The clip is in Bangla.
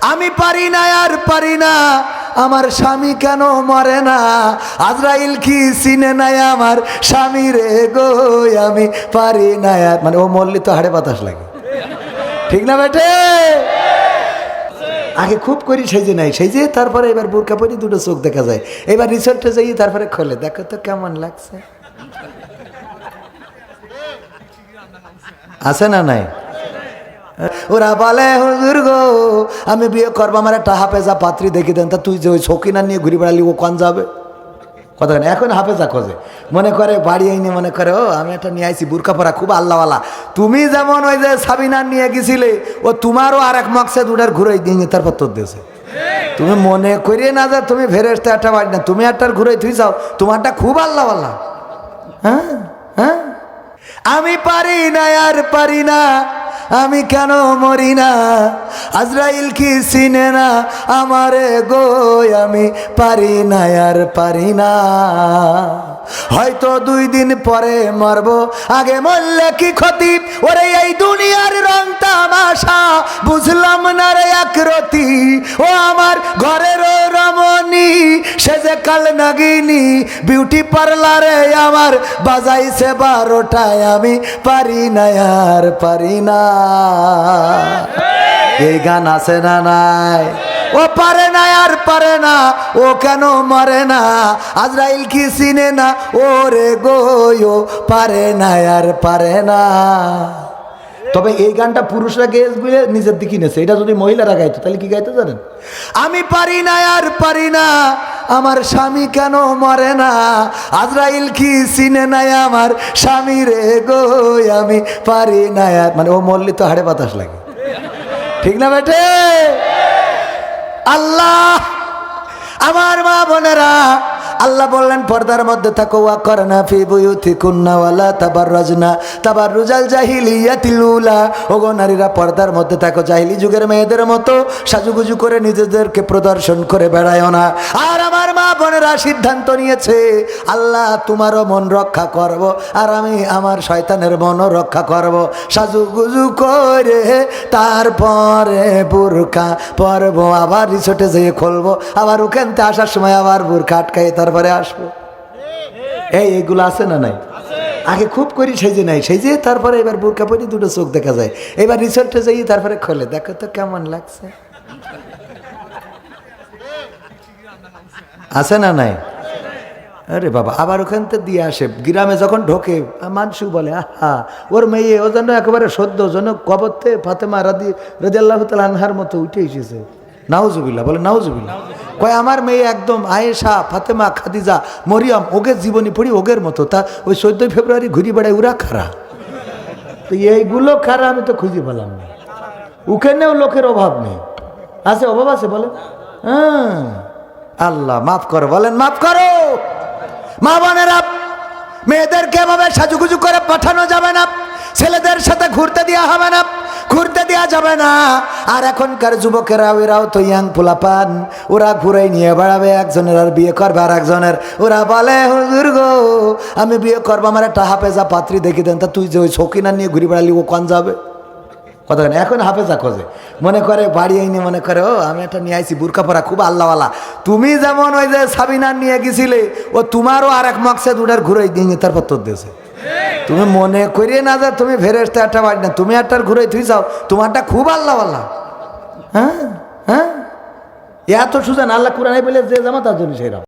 আমি পারি না আর পারি না। আমার স্বামী কেন মরে না? আজরাইল কি চিনে নাই আমার স্বামী রে গো, আমি পারি না আর। মানে ও মরলি তো হাড়ে বাতাস লাগে। ঠিক না বেটে? আগে খুব করি যে নাই। যে তারপরে এবার বোরকা পরি দুটো চোখ দেখা যায়। এবার রিসোর্টে যাই, তারপরে খোলে। দেখো তো কেমন লাগছে। আছে না নাই? ওরা বলে, হুজুর গো, আমি বিয়ে করব, আমার একটা হাফেজা পাত্রী দেখি দেন। তা তুই যে ওই শৌকিনা নিয়ে ঘুরে বেড়ালি, ও কন যাবে? কথা এখন হাফেজা খোঁজে। মনে করে, বাড়ি আইনি মনে করে, ও, আমি একটা নিয়ে আইছি, বুরকা পরা, খুব আল্লাহওয়ালা। তুমি যেমন ওই যে সাবিনার নিয়ে গেছিলে, ও তোমারও আর এক মকসে দুটার ঘুরে দিয়ে তারপর তোর দেশে। তুমি মনে করিয়ে না যে তুমি ফেরেস্তে একটা বাড়ি না, তুমি একটার ঘুরে তুই যাও, তোমারটা খুব আল্লাহওয়ালা। হ্যাঁ হ্যাঁ। আমি পারি না, আর পারি না। আমি কেন মরি না? আজরাইল কি চিনে না? আমারে গো আমি পারি না, আর পারি না। হয়তো দুই দিন পরে মরবো। আগে মরলে কি ক্ষতি? ওরে এই দুনিয়ার রং তামাশা, বুঝলাম না রে একরতি ও আমার ঘরের রমণী সে যে কাল নাগিনী বিউটি পার্লারে আমার বাজাইছে বারোটায়, আমি পারি না, আর পারি না। এই গান আছে না নাই? ও পারে না, আর পারে না, ও কেন মরে না? আজরাইল কি চিনে না? ও রে গো পারে না, আর পারে না। তবে এই গানটা পুরুষরা গেয়ে বলে নিজের দিকে নেছে এটা যদি মহিলারা গাইতো, তাহলে কি গাইতে জানেন? আমি পারি না, আর পারি না। আমার স্বামী কেন মরে না? আজরাইল কি চিনে নাই আমার স্বামী রে গো? আমি পারি না আর মানে ও মরলি তো হাড়ে বাতাস লাগে। ঠিক না বেটে? আল্লাহ! আমার মা বোনেরা, আল্লাহ বললেন, পর্দার মধ্যে থাকো, ওয়া করনা ফি বুয়ুতি কুন্না ওয়ালা তাবার রজনা তাবার রুজাল জাহিলিয়াতিল উলা। ওগো নারীরা, পর্দার মধ্যে থাকো, জাহিলি যুগের মেয়েদের মতো সাজুগুজু করে নিজেদেরকে প্রদর্শন করে বেড়ায় না। আর আমার বোনেরা সিদ্ধান্ত নিয়েছে, আল্লাহ তোমারও মন রক্ষা করব, আর আমি আমার শয়তানের মনও রক্ষা করব। সাজুগুজু করে তারপরে বুরকা পরবো, আবার রিসোর্টে যেয়ে খুলবো, আবার ওখান থেকে আসার সময় আবার বুরকা আটকাই তারপরে আসব। এই, এগুলো আছে না নাই? আগে খুব করি যে নাই যে তারপরে এবার বুরকা পরি দুটো চোখ দেখা যায়। এবার রিসোর্টে যাই তারপরে খোলে। দেখো তো কেমন লাগছে। আছে না নাই? আরে বাবা, আবার ওখান থেকে দিয়ে আসে। গ্রামে যখন ঢোকে, মানসু বলে, আহা, ওর মেয়ে, ও জন্য একেবারে সদ্য জন্য কবরতে ফাতেমা রাদি রাজি আল্লাহ আনহার মতো উঠে এসেছে। নাউজুবিল্লা বলে নাউজুবিল্লা কয়, আমার মেয়ে একদম আয়েশা, ফাতেমা, খাদিজা, মরিয়াম ওগের জীবনী পড়ি ওগের মতো। তা ওই চোদ্দোই ফেব্রুয়ারি ঘুরি বেড়ায় ওরা খারা। তো এইগুলো খারা আমি তো খুঁজে পেলাম না। ওখানেও লোকের অভাব নেই। আছে অভাব আছে বলে? হ্যাঁ। আল্লাহ, মাফ করো, বলেন মাফ করো। মা বোনেরা, মেয়েদেরকে এভাবে সাজুগুজু করে পাঠানো যাবে না। ছেলেদের সাথে ঘুরতে দেওয়া হবে না, ঘুরতে দেওয়া যাবে না। আর এখনকার যুবকেরা ওরাও তো ইয়াং পোলাপান। ওরা ঘুরে নিয়ে বেড়াবে, একজনের আর বিয়ে করবে আর একজনের। ওরা বলে, হুজুর গো, আমি বিয়ে করব, আমার একটা হাফেজা পাত্রী দেখি দেন। তা তুই যে ওই শৌকিনা নিয়ে ঘুরে বেড়ালি, ও কন যাবে? কথা এখন হাফেজা খোঁজে। মনে করে বাড়ি আইনি মনে করে, ও, আমি একটা নিয়ে আইছি বুরকা পরা, খুব আল্লাহওয়ালা। তুমি যেমন ওই যে সাবিনার নিয়ে গেছিলে, ও তোমারও আর এক মকসে দুটার ঘুরে দিয়ে তারপর তোর দেশে। তুমি মনে করিয়ে না যে তুমি ফেরেস্তে একটা বাড়ি না, তুমি একটার ঘুরে তুই যাও, তোমারটা খুব আল্লাহওয়ালা। হ্যাঁ? হ্যাঁ? এত সুজান, আল্লাহ কুরানাই বলে যে জামা তার জন্য সেই